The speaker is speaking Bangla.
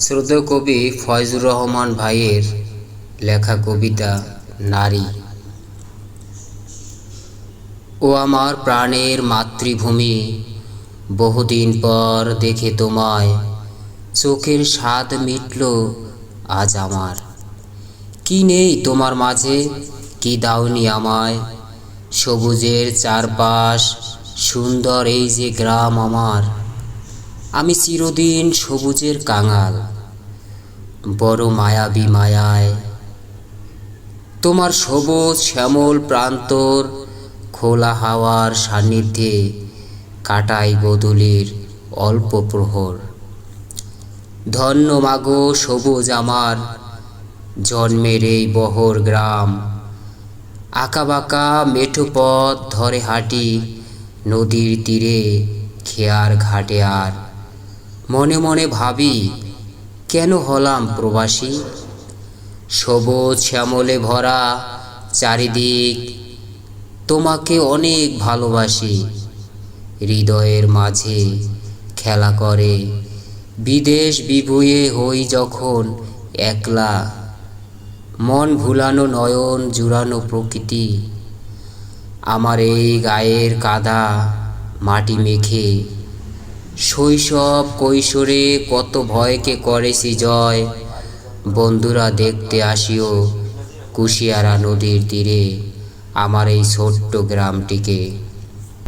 শ্রদ্ধেয় কবি ফয়জুর রহমান ভাইয়ের লেখা কবিতা নারী। ও আমার প্রাণের মাতৃভূমি, বহুদিন পর দেখে তোমায়, চোখের স্বাদ মিটল আজ আমার। কি নেই তোমার মাঝে, কি দাওনি আমায়, সবুজের চারপাশ সুন্দর এই যে গ্রাম আমার। আমি চিরদিন সবুজের কাঙাল, বড় মায়াবী মায়ায়। তোমার সবুজ শ্যামল প্রান্তর খোলা হাওয়ার সান্নিধ্যে কাটাই গোধূলির অল্প প্রহর। ধন্য মাগো সবুজ আমার জন্মের এই বহর গ্রাম। আঁকাবাঁকা মেঠো পথ ধরে হাঁটি নদীর তীরে খেয়ার ঘাটে আর মনে মনে ভাবি, কেন হলাম প্রবাসী? সবুজ শ্যামলে ভরা চারিদিক, তোমাকে অনেক ভালোবাসি। হৃদয়ের মাঝে খেলা করে, বিদেশ বিভুয়ে হই যখন একলা। মন ভুলানো নয়ন, জুড়ানো প্রকৃতি। আমার এই গায়ের কাদা মাটি মেখে শৈশব কৈশোরে কত ভয়কে করেছি জয়। বন্ধুরা দেখতে আসিও কুশিয়ারা নদীর তীরে, আমার এই ছোট্ট গ্রামটিকে।